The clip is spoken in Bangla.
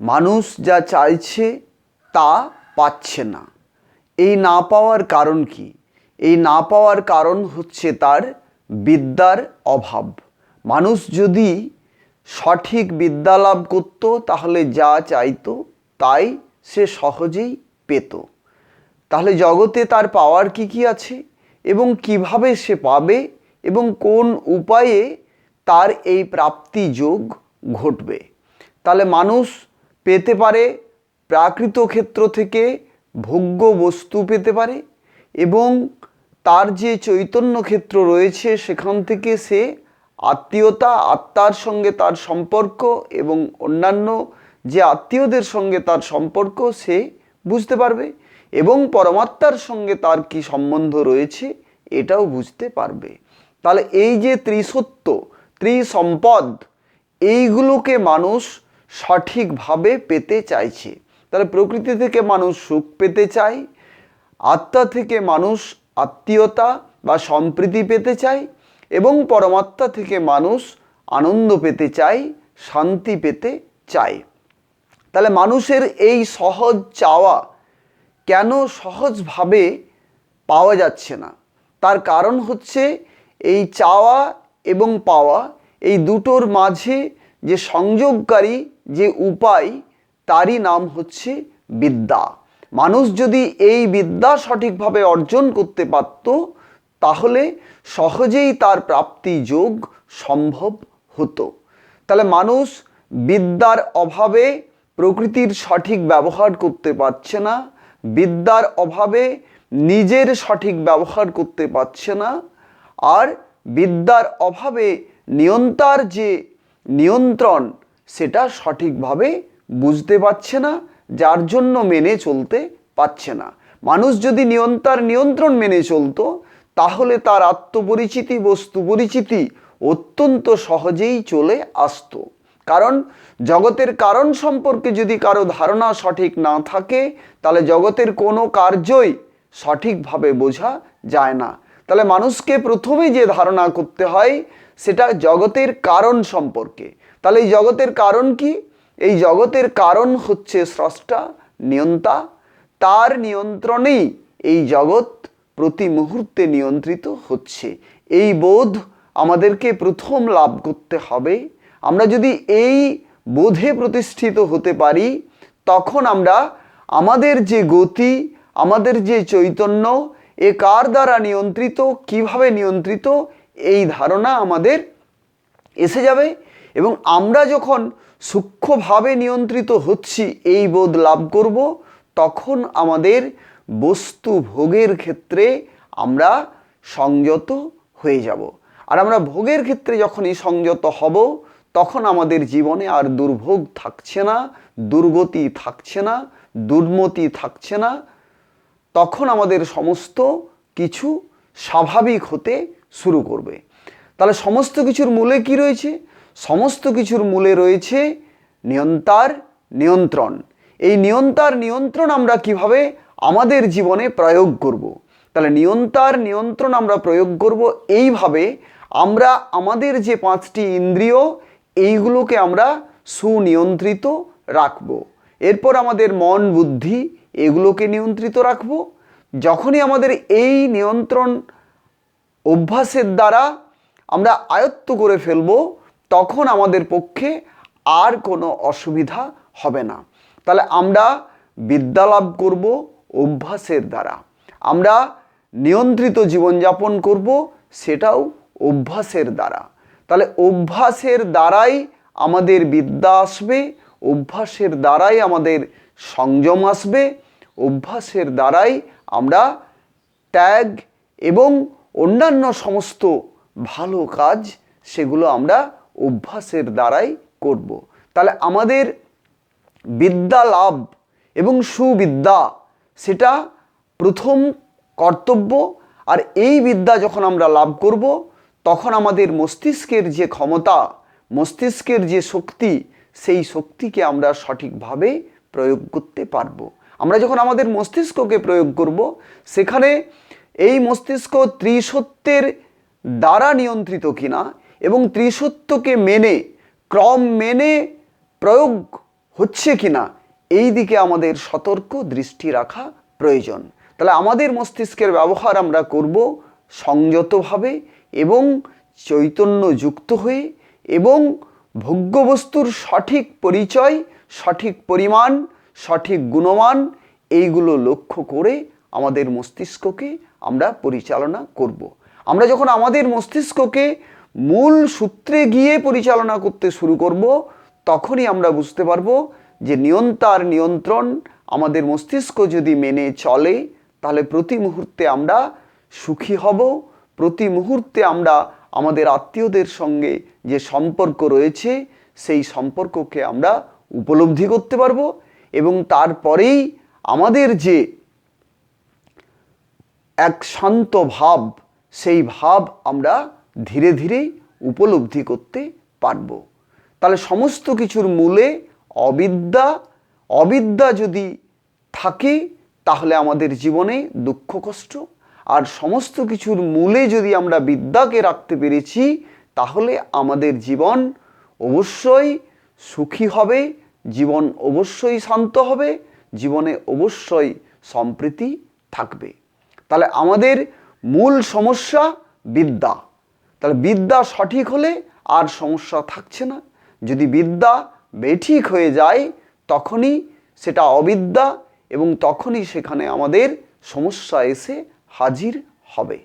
মানুষ যা চাইছে তা পাচ্ছে না। এই না পাওয়ার কারণ কি? এই না পাওয়ার কারণ হচ্ছে তার বিদ্যার অভাব। মানুষ যদি সঠিক বিদ্যা লাভ করত, তাহলে যা চাইতো, তাই সে সহজেই পেত। তাহলে জগতে তার পাওয়ার কি কি আছে? এবং কীভাবে সে পাবে? এবং কোন উপায়ে তার এই প্রাপ্তি যোগ ঘটবে? তাহলে মানুষ পেতে পারে, প্রাকৃত ক্ষেত্র থেকে ভোগ্য বস্তু পেতে পারে এবং তার যে চৈতন্য ক্ষেত্র রয়েছে সেখান থেকে সে আত্মীয়তা, আত্মার সঙ্গে তার সম্পর্ক এবং অন্যান্য যে আত্মীয়দের সঙ্গে তার সম্পর্ক সে বুঝতে পারবে এবং পরমাত্মার সঙ্গে তার কি সম্বন্ধ রয়েছে এটাও বুঝতে পারবে। তাহলে এই যে ত্রিসত্য ত্রিসম্পদ, এইগুলোকে মানুষ সঠিকভাবে পেতে চাইছে। তাহলে প্রকৃতি থেকে মানুষ সুখ পেতে চায়, আত্মা থেকে মানুষ আত্মীয়তা বা সম্প্রীতি পেতে চায় এবং পরমাত্মা থেকে মানুষ আনন্দ পেতে চায়, শান্তি পেতে চায়। তাহলে মানুষের এই সহজ চাওয়া কেন সহজভাবে পাওয়া যাচ্ছে না? তার কারণ হচ্ছে এই চাওয়া এবং পাওয়া এই দুটোর মাঝে যে সংযোগকারী যে উপায়, তারই নাম হচ্ছে বিদ্যা। মানুষ যদি এই বিদ্যা সঠিকভাবে অর্জন করতে পারত, তাহলে সহজেই তার প্রাপ্তি যোগ সম্ভব হতো। তাহলে মানুষ বিদ্যার অভাবে প্রকৃতির সঠিক ব্যবহার করতে পারছে না, বিদ্যার অভাবে নিজের সঠিক ব্যবহার করতে পারছে না, আর বিদ্যার অভাবে নিয়ন্তার যে নিয়ন্ত্রণ সেটা সঠিকভাবে বুঝতে পারছে না, যার জন্য মেনে চলতে পারছে না। মানুষ যদি নিয়ন্তার নিয়ন্ত্রণ মেনে চলতো, তাহলে তার আত্মপরিচিতি, বস্তু পরিচিতি অত্যন্ত সহজেই চলে আসতো। কারণ জগতের কারণ সম্পর্কে যদি কারও ধারণা সঠিক না থাকে, তাহলে জগতের কোনো কার্যই সঠিকভাবে বোঝা যায় না। তাহলে মানুষকে প্রথমে যে ধারণা করতে হয়, সেটা জগতের কারণ সম্পর্কে। তাহলে এই জগতের কারণ কি? এই জগতের কারণ হচ্ছে স্রষ্টা, নিয়ন্তা। তার নিয়ন্ত্রণেই এই জগৎ প্রতি মুহূর্তে নিয়ন্ত্রিত হচ্ছে। এই বোধ আমাদেরকে প্রথম লাভ করতে হবে। আমরা যদি এই বোধে প্রতিষ্ঠিত হতে পারি, তখন আমরা আমাদের যে গতি, আমাদের যে চৈতন্য, এ কার দ্বারা নিয়ন্ত্রিত, কীভাবে নিয়ন্ত্রিত, এই ধারণা আমাদের এসে যাবে। এবং আমরা যখন সূক্ষ্মভাবে নিয়ন্ত্রিত হচ্ছি, এই বোধ লাভ করব, তখন আমাদের বস্তু ভোগের ক্ষেত্রে আমরা সংযত হয়ে যাব। আর আমরা ভোগের ক্ষেত্রে যখনই সংযত হব, তখন আমাদের জীবনে আর দুর্ভোগ থাকছে না, দুর্গতি থাকছে না, দুর্মতি থাকছে না, তখন আমাদের সমস্ত কিছু স্বাভাবিক হতে শুরু করবে। তাহলে সমস্ত কিছুর মূলে কি রয়েছে? সমস্ত কিছুর মূলে রয়েছে নিয়ন্তার নিয়ন্ত্রণ। এই নিয়ন্তার নিয়ন্ত্রণ আমরা কীভাবে আমাদের জীবনে প্রয়োগ করব। তাহলে নিয়ন্তার নিয়ন্ত্রণ আমরা প্রয়োগ করব এইভাবে আমরা আমাদের যে পাঁচটি ইন্দ্রিয়, এইগুলোকে আমরা সুনিয়ন্ত্রিত রাখব। এরপর আমাদের মন বুদ্ধি, এগুলোকে নিয়ন্ত্রিত রাখব। যখনই আমাদের এই নিয়ন্ত্রণ অভ্যাসের দ্বারা আমরা আয়ত্ত করে ফেলব তখন আমাদের পক্ষে আর কোনো অসুবিধা হবে না। তাহলে আমরা বিদ্যা লাভ করব অভ্যাসের দ্বারা। আমরা নিয়ন্ত্রিত জীবনযাপন করব সেটাও অভ্যাসের দ্বারা। তাহলে অভ্যাসের দ্বারাই আমাদের বিদ্যা আসবে, অভ্যাসের দ্বারাই আমাদের সংযম আসবে, অভ্যাসের দ্বারাই আমরা ত্যাগ এবং অন্যান্য সমস্ত ভালো কাজ সেগুলো আমরা অভ্যাসের দ্বারাই করব। তাহলে আমাদের বিদ্যা লাভ এবং সুবিদ্যা, সেটা প্রথম কর্তব্য আর এই বিদ্যা যখন আমরা লাভ করব, তখন আমাদের মস্তিষ্কের যে ক্ষমতা, মস্তিষ্কের যে শক্তি, সেই শক্তিকে আমরা সঠিকভাবে প্রয়োগ করতে পারব আমরা যখন আমাদের মস্তিষ্ককে প্রয়োগ করব, সেখানে এই মস্তিষ্ক ত্রিসত্যের দ্বারা নিয়ন্ত্রিত কিনা এবং ত্রিসত্যকে মেনে, ক্রম মেনে প্রয়োগ হচ্ছে কি না এই দিকে আমাদের সতর্ক দৃষ্টি রাখা প্রয়োজন তাহলে আমাদের মস্তিষ্কের ব্যবহার আমরা করব সংযতভাবে এবং চৈতন্যযুক্ত হয়ে এবং ভোগ্যবস্তুর সঠিক পরিচয়, সঠিক পরিমাণ, সঠিক গুণমান এইগুলো লক্ষ্য করে আমাদের মস্তিষ্ককে আমরা পরিচালনা করব। আমরা যখন আমাদের মস্তিষ্ককে মূল সূত্রে গিয়ে পরিচালনা করতে শুরু করব, তখনই আমরা বুঝতে পারব যে নিয়ন্তার নিয়ন্ত্রণ আমাদের মস্তিষ্ক যদি মেনে চলে, তাহলে প্রতি মুহূর্তে আমরা সুখী হব, প্রতি মুহূর্তে আমরা আমাদের আত্মীয়দের সঙ্গে যে সম্পর্ক রয়েছে, সেই সম্পর্ককে আমরা উপলব্ধি করতে পারব এবং তারপরেই আমাদের যে এক শান্ত ভাব, সেই ভাব আমরা ধীরে ধীরে উপলব্ধি করতে পারব। তাহলে সমস্ত কিছুর মূলে অবিদ্যা অবিদ্যা যদি থাকে, তাহলে আমাদের জীবনে দুঃখ, কষ্ট, আর সমস্ত কিছুর মূলে যদি আমরা বিদ্যাকে রাখতে পেরেছি, তাহলে আমাদের জীবন অবশ্যই সুখী হবে, জীবন অবশ্যই শান্ত হবে, জীবনে অবশ্যই সম্প্রীতি থাকবে। তাহলে আমাদের মূল সমস্যা বিদ্যা। তাহলে বিদ্যা সঠিক হলে আর সমস্যা থাকছে না। যদি বিদ্যা বেঠিক হয়ে যায়, তখনই সেটা অবিদ্যা এবং তখনই সেখানে আমাদের সমস্যা এসে হাজির হবে।